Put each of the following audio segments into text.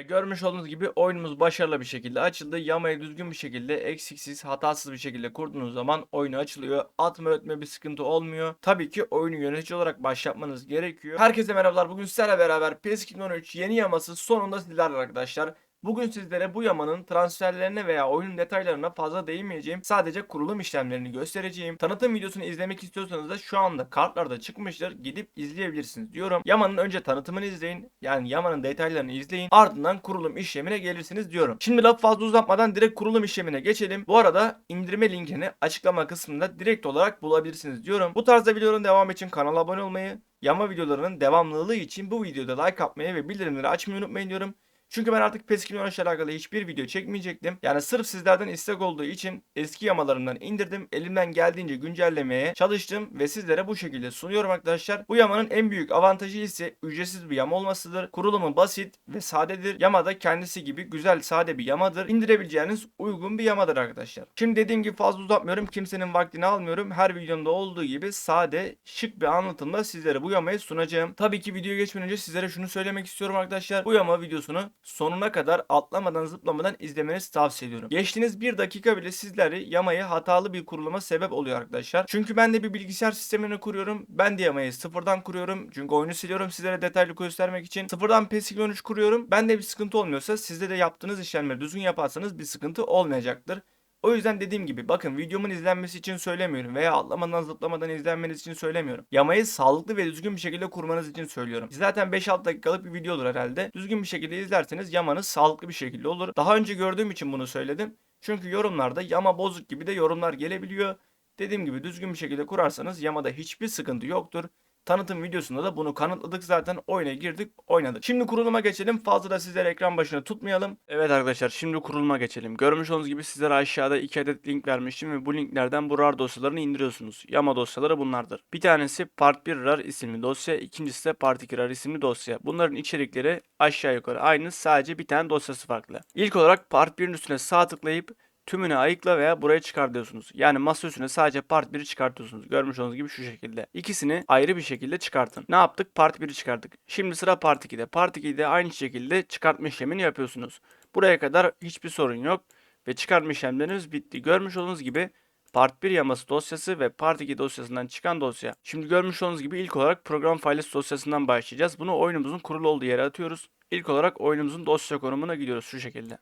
Ve görmüş olduğunuz gibi oyunumuz başarılı bir şekilde açıldı. Yamayı düzgün bir şekilde eksiksiz, hatasız bir şekilde kurduğunuz zaman oyunu açılıyor. Atma ötme bir sıkıntı olmuyor. Tabii ki oyunu yönetici olarak başlatmanız gerekiyor. Herkese merhabalar. Bugün sizlerle beraber PES 2013 yeni yaması sonunda sizlerle arkadaşlar. Bugün sizlere bu yamanın transferlerine veya oyunun detaylarına fazla değinmeyeceğim. Sadece kurulum işlemlerini göstereceğim. Tanıtım videosunu izlemek istiyorsanız da şu anda kartlarda çıkmıştır. Gidip izleyebilirsiniz diyorum. Yamanın önce tanıtımını izleyin. Yani Yamanın detaylarını izleyin. Ardından kurulum işlemine gelirsiniz diyorum. Şimdi laf fazla uzatmadan direkt kurulum işlemine geçelim. Bu arada indirme linkini açıklama kısmında direkt olarak bulabilirsiniz diyorum. Bu tarzda videoların devamı için kanala abone olmayı, Yama videolarının devamlılığı için bu videoda like atmayı ve bildirimleri açmayı unutmayın diyorum. Çünkü ben artık PES 2013 ile alakalı hiçbir video çekmeyecektim. Yani sırf sizlerden istek olduğu için eski yamalarımdan indirdim. Elimden geldiğince güncellemeye çalıştım ve sizlere bu şekilde sunuyorum arkadaşlar. Bu yamanın en büyük avantajı ise ücretsiz bir yama olmasıdır. Kurulumu basit ve sadedir. Yama da kendisi gibi güzel sade bir yamadır. İndirebileceğiniz uygun bir yamadır arkadaşlar. Şimdi dediğim gibi fazla uzatmıyorum. Kimsenin vaktini almıyorum. Her videomda olduğu gibi sade, şık bir anlatımla sizlere bu yamayı sunacağım. Tabii ki videoya geçmeden önce sizlere şunu söylemek istiyorum arkadaşlar. Bu yama videosunu sonuna kadar atlamadan zıplamadan izlemenizi tavsiye ediyorum. Geçtiğiniz bir dakika bile sizleri yamayı hatalı bir kuruluma sebep oluyor arkadaşlar. Çünkü ben de bir bilgisayar sistemini kuruyorum. Ben de yamayı sıfırdan kuruyorum. Çünkü oyunu siliyorum sizlere detaylı göstermek için. Sıfırdan PES 2013 kuruyorum. Ben de bir sıkıntı olmuyorsa sizde de yaptığınız işlemleri düzgün yaparsanız bir sıkıntı olmayacaktır. O yüzden dediğim gibi bakın videomun izlenmesi için söylemiyorum veya atlamadan zıplamadan izlenmeniz için söylemiyorum. Yamayı sağlıklı ve düzgün bir şekilde kurmanız için söylüyorum. Zaten 5-6 dakikalık bir video olur herhalde. Düzgün bir şekilde izlerseniz yamanız sağlıklı bir şekilde olur. Daha önce gördüğüm için bunu söyledim. Çünkü yorumlarda yama bozuk gibi de yorumlar gelebiliyor. Dediğim gibi düzgün bir şekilde kurarsanız yamada hiçbir sıkıntı yoktur. Tanıtım videosunda da bunu kanıtladık zaten oyuna girdik oynadık. Şimdi kuruluma geçelim fazla da sizleri ekran başına tutmayalım. Evet arkadaşlar şimdi kuruluma geçelim. Görmüş olduğunuz gibi sizlere aşağıda iki adet link vermiştim ve bu linklerden bu RAR dosyalarını indiriyorsunuz. Yama dosyaları bunlardır. Bir tanesi Part 1 RAR isimli dosya, ikincisi de Part 2 RAR isimli dosya. Bunların içerikleri aşağı yukarı aynı sadece bir tane dosyası farklı. İlk olarak Part 1'in üstüne sağ tıklayıp tümünü ayıkla veya buraya çıkar diyorsunuz. Yani masa üstüne sadece part 1'i çıkartıyorsunuz. Görmüş olduğunuz gibi şu şekilde. İkisini ayrı bir şekilde çıkartın. Ne yaptık? Part 1'i çıkarttık. Şimdi sıra part 2'de. Part 2'de aynı şekilde çıkartma işlemini yapıyorsunuz. Buraya kadar hiçbir sorun yok ve çıkartma işlemleriniz bitti. Görmüş olduğunuz gibi Part 1 yaması dosyası ve Part 2 dosyasından çıkan dosya. Şimdi görmüş olduğunuz gibi ilk olarak program files dosyasından başlayacağız. Bunu oyunumuzun kurulu olduğu yere atıyoruz. İlk olarak oyunumuzun dosya konumuna gidiyoruz şu şekilde.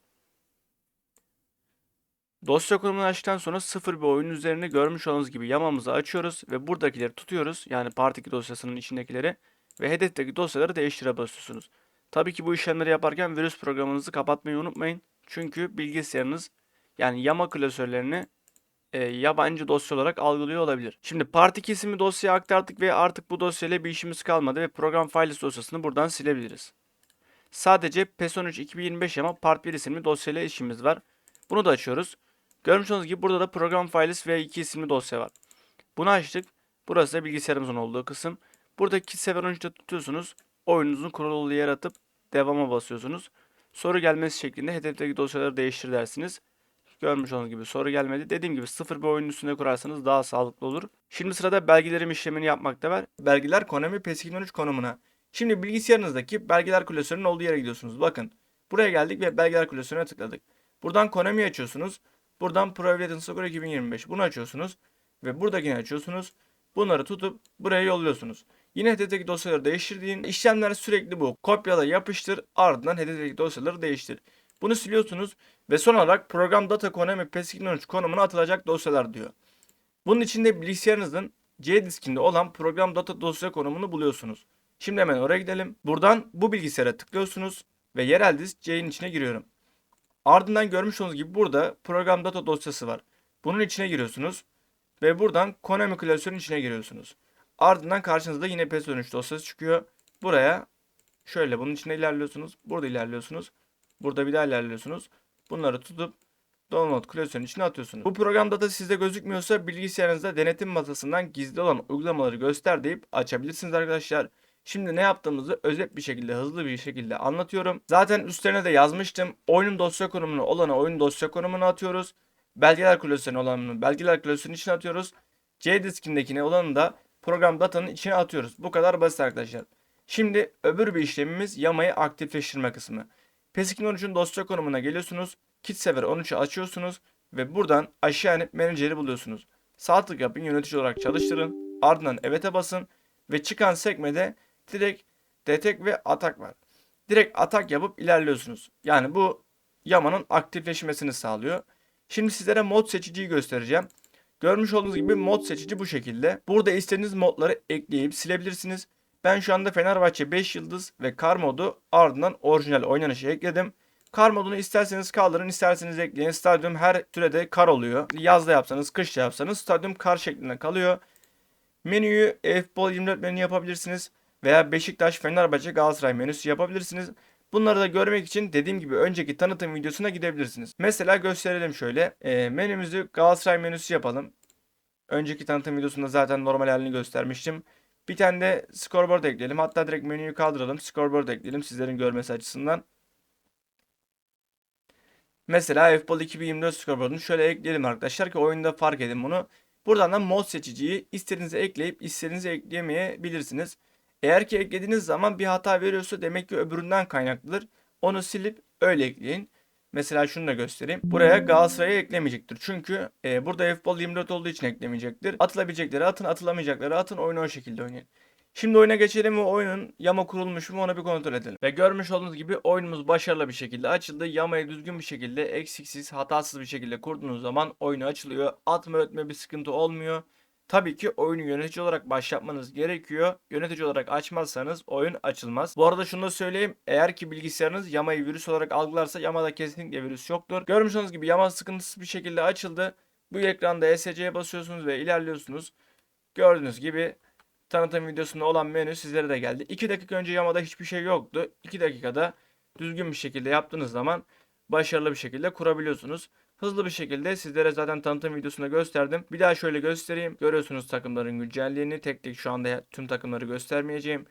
Dosya konumunu açtıktan sonra sıfır bir oyun üzerine görmüş olduğunuz gibi yamamızı açıyoruz ve buradakileri tutuyoruz. Yani part 2 dosyasının içindekileri ve hedefteki dosyaları değiştire basıyorsunuz. Tabii ki bu işlemleri yaparken virüs programınızı kapatmayı unutmayın. Çünkü bilgisayarınız yani yama klasörlerini e, yabancı dosya olarak algılıyor olabilir. Şimdi part 2 isimli dosyaya aktardık ve artık bu dosyayla bir işimiz kalmadı ve program files dosyasını buradan silebiliriz. Sadece PES13 2025 yama part 1 isimli dosyayla işimiz var. Bunu da açıyoruz. Görmüş olduğunuz gibi burada da program files V2 isimli dosya var. Bunu açtık. Burası da bilgisayarımızın olduğu kısım. Buradaki sefer 13'te tutuyorsunuz. Oyununuzun kurulu yer atıp devama basıyorsunuz. Soru gelmesi şeklinde hedefteki dosyaları değiştir dersiniz. Görmüş olduğunuz gibi soru gelmedi. Dediğim gibi sıfır bir oyunun üstünde kurarsanız daha sağlıklı olur. Şimdi sırada belgelerim işlemini yapmakta var. Belgeler Konami PES 2013 konumuna. Şimdi bilgisayarınızdaki belgeler klasörünün olduğu yere gidiyorsunuz. Bakın buraya geldik ve belgeler klasörüne tıkladık. Buradan Konami açıyorsunuz. Buradan Pro Evidence Soccer 2025 bunu açıyorsunuz ve buradakini açıyorsunuz. Bunları tutup buraya yolluyorsunuz. Yine hedefteki dosyaları değiştirdiğin işlemler sürekli bu. Kopyala yapıştır ardından hedefteki dosyaları değiştir. Bunu siliyorsunuz ve son olarak program data konemi PES2013 konumuna atılacak dosyalar diyor. Bunun içinde bilgisayarınızın C diskinde olan program data dosya konumunu buluyorsunuz. Şimdi hemen oraya gidelim. Buradan bu bilgisayara tıklıyorsunuz ve yerel disk C'nin içine giriyorum. Ardından görmüş olduğunuz gibi burada program data dosyası var. Bunun içine giriyorsunuz ve buradan Konami klasörünün içine giriyorsunuz. Ardından karşınızda yine PS13 dosyası çıkıyor. Buraya şöyle bunun içine ilerliyorsunuz. Burada ilerliyorsunuz. Burada bir daha ilerliyorsunuz. Bunları tutup download klasörünün içine atıyorsunuz. Bu program data sizde gözükmüyorsa bilgisayarınızda denetim masasından gizli olan uygulamaları göster deyip açabilirsiniz arkadaşlar. Şimdi ne yaptığımızı özet bir şekilde, hızlı bir şekilde anlatıyorum. Zaten üstlerine de yazmıştım. Oyunun dosya konumunu olana oyun dosya konumuna atıyoruz. Belgeler klasörüne olanını belgeler klasörünün içine atıyoruz. C diskindekine olanı da program datanın içine atıyoruz. Bu kadar basit arkadaşlar. Şimdi öbür bir işlemimiz yamayı aktifleştirme kısmı. PES 2013'ün dosya konumuna geliyorsunuz. Kit sever 13'ü açıyorsunuz ve buradan aşağı inip menajeri buluyorsunuz. Sağ tık yapın yönetici olarak çalıştırın. Ardından evet'e basın ve çıkan sekmede direkt detek ve atak var. Direkt atak yapıp ilerliyorsunuz. Yani bu yamanın aktifleşmesini sağlıyor. Şimdi sizlere mod seçiciyi göstereceğim. Görmüş olduğunuz gibi mod seçici bu şekilde. Burada istediğiniz modları ekleyip silebilirsiniz. Ben şu anda Fenerbahçe 5 yıldız ve kar modu ardından orijinal oynanışı ekledim. Kar modunu isterseniz kaldırın isterseniz ekleyin. Stadyum her sürede kar oluyor. Yazda yapsanız kışta yapsanız stadyum kar şeklinde kalıyor. Menüyü F-Ball 24 menü yapabilirsiniz. Veya Beşiktaş, Fenerbahçe, Galatasaray menüsü yapabilirsiniz. Bunları da görmek için dediğim gibi önceki tanıtım videosuna gidebilirsiniz. Mesela gösterelim şöyle. E, menümüzü Galatasaray menüsü yapalım. Önceki tanıtım videosunda zaten normal halini göstermiştim. Bir tane de scoreboard ekleyelim. Hatta direkt menüyü kaldıralım. Scoreboard ekleyelim sizlerin görmesi açısından. Mesela FBall 2024 scoreboard'unu şöyle ekleyelim arkadaşlar ki oyunda fark edin bunu. Buradan da mod seçiciyi istediğinize ekleyip istediğinize ekleyemeyebilirsiniz. Eğer ki eklediğiniz zaman bir hata veriyorsa demek ki öbüründen kaynaklıdır. Onu silip öyle ekleyin. Mesela şunu da göstereyim. Buraya Galatasaray'ı eklemeyecektir. Çünkü e, burada F-Ball 24 olduğu için eklemeyecektir. Atılabilecekleri atın, atılamayacakları atın. Oyunu o şekilde oynayın. Şimdi oyuna geçelim ve oyunun yama kurulmuş mu ona bir kontrol edelim. Ve görmüş olduğunuz gibi oyunumuz başarılı bir şekilde açıldı. Yamayı düzgün bir şekilde eksiksiz, hatasız bir şekilde kurduğunuz zaman oyunu açılıyor. Atma ötme bir sıkıntı olmuyor. Tabii ki oyunu yönetici olarak başlatmanız gerekiyor. Yönetici olarak açmazsanız oyun açılmaz. Bu arada şunu da söyleyeyim. Eğer ki bilgisayarınız Yama'yı virüs olarak algılarsa Yama'da kesinlikle virüs yoktur. Görmüş olduğunuz gibi Yama sıkıntısız bir şekilde açıldı. Bu ekranda ESC'ye basıyorsunuz ve ilerliyorsunuz. Gördüğünüz gibi tanıtım videosunda olan menü sizlere de geldi. 2 dakika önce Yama'da hiçbir şey yoktu. 2 dakikada düzgün bir şekilde yaptığınız zaman başarılı bir şekilde kurabiliyorsunuz. Hızlı bir şekilde sizlere zaten tanıtım videosunda gösterdim. Bir daha şöyle göstereyim. Görüyorsunuz takımların güncelliğini. Tek tek şu anda tüm takımları göstermeyeceğim.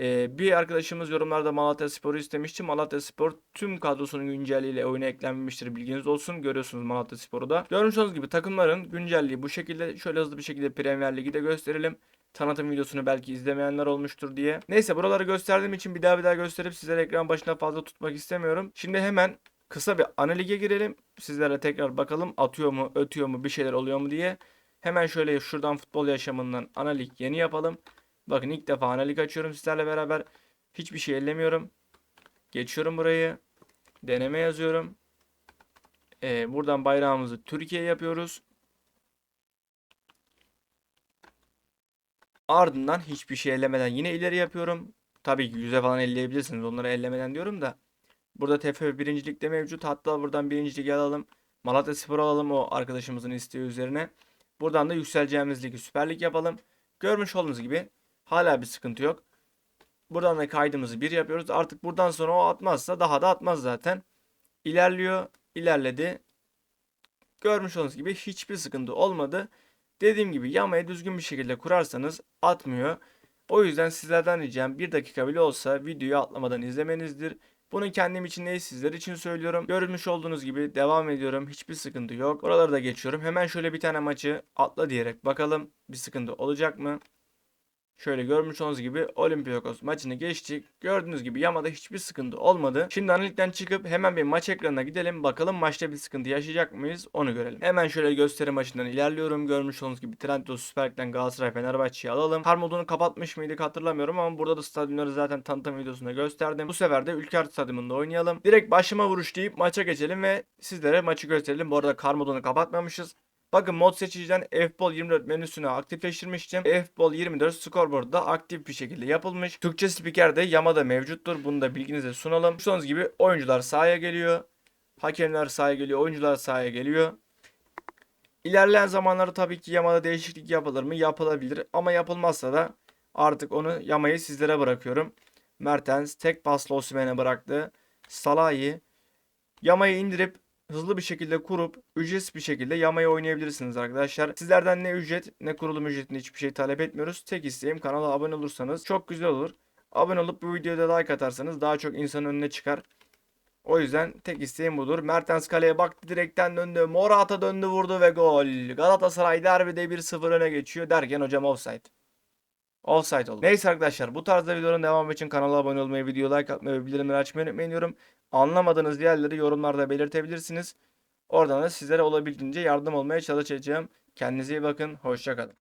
Ee, bir arkadaşımız yorumlarda Malatya Spor'u istemişti. Malatya Spor tüm kadrosunun güncelliğiyle oyuna eklenmemiştir. Bilginiz olsun. Görüyorsunuz Malatya Spor'u da. Görmüş olduğunuz gibi takımların güncelliği bu şekilde. Şöyle hızlı bir şekilde Premier Ligi de gösterelim. Tanıtım videosunu belki izlemeyenler olmuştur diye. Neyse buraları gösterdiğim için bir daha bir daha gösterip sizlere ekran başına fazla tutmak istemiyorum. Şimdi hemen kısa bir analize girelim. Sizlere tekrar bakalım atıyor mu, ötüyor mu, bir şeyler oluyor mu diye. Hemen şöyle şuradan futbol yaşamından analik yeni yapalım. Bakın ilk defa analik açıyorum sizlerle beraber. Hiçbir şey ellemiyorum. Geçiyorum burayı. Deneme yazıyorum. Ee, buradan bayrağımızı Türkiye yapıyoruz. Ardından hiçbir şey ellemeden yine ileri yapıyorum. Tabii ki yüze falan elleyebilirsiniz. Onları ellemeden diyorum da. Burada TFF birincilikte mevcut. Hatta buradan birincilik alalım. Malatya Spor alalım o arkadaşımızın isteği üzerine. Buradan da yükseleceğimiz ligi Süper Lig yapalım. Görmüş olduğunuz gibi hala bir sıkıntı yok. Buradan da kaydımızı bir yapıyoruz. Artık buradan sonra o atmazsa daha da atmaz zaten. İlerliyor. ilerledi. Görmüş olduğunuz gibi hiçbir sıkıntı olmadı. Dediğim gibi yamayı düzgün bir şekilde kurarsanız atmıyor. O yüzden sizlerden ricam bir dakika bile olsa videoyu atlamadan izlemenizdir. Bunu kendim için değil sizler için söylüyorum. Görülmüş olduğunuz gibi devam ediyorum. Hiçbir sıkıntı yok. Oraları da geçiyorum. Hemen şöyle bir tane maçı atla diyerek bakalım bir sıkıntı olacak mı? Şöyle görmüş olduğunuz gibi Olympiakos maçını geçtik. Gördüğünüz gibi Yama'da hiçbir sıkıntı olmadı. Şimdi analitikten çıkıp hemen bir maç ekranına gidelim. Bakalım maçta bir sıkıntı yaşayacak mıyız onu görelim. Hemen şöyle gösteri maçından ilerliyorum. Görmüş olduğunuz gibi Trendyol Süper Lig'den Galatasaray Fenerbahçe'yi alalım. Kar modunu kapatmış mıydık hatırlamıyorum ama burada da stadyumları zaten tanıtım videosunda gösterdim. Bu sefer de Ülker Stadyumunda oynayalım. Direkt başıma vuruş deyip maça geçelim ve sizlere maçı gösterelim. Bu arada kar modunu kapatmamışız. Bakın mod seçiciden F-Ball 24 menüsünü aktifleştirmiştim. F-Ball 24 scoreboard da aktif bir şekilde yapılmış. Türkçe spiker de Yamada mevcuttur. Bunu da bilginize sunalım. Gördüğünüz gibi oyuncular sahaya geliyor. Hakemler sahaya geliyor. Oyuncular sahaya geliyor. İlerleyen zamanlarda tabii ki Yamada değişiklik yapılır mı? Yapılabilir. Ama yapılmazsa da artık onu Yamayı sizlere bırakıyorum. Mertens tek pasla Osimhen'e bıraktı. Salah'ı Yamayı indirip hızlı bir şekilde kurup ücretsiz bir şekilde yamaya oynayabilirsiniz arkadaşlar. Sizlerden ne ücret ne kurulum ücretinde hiçbir şey talep etmiyoruz. Tek isteğim kanala abone olursanız çok güzel olur. Abone olup bu videoya like atarsanız daha çok insanın önüne çıkar. O yüzden tek isteğim budur. Mertens kaleye baktı direkten döndü. Morata döndü vurdu ve gol. Galatasaray derbide 1-0 öne geçiyor derken hocam offside. Offside oldu. Neyse arkadaşlar bu tarzda videoların devamı için kanala abone olmayı, video like atmayı ve bildirimleri açmayı unutmayın. Anlamadığınız yerleri yorumlarda belirtebilirsiniz. Oradan da sizlere olabildiğince yardım olmaya çalışacağım. Kendinize iyi bakın. Hoşçakalın.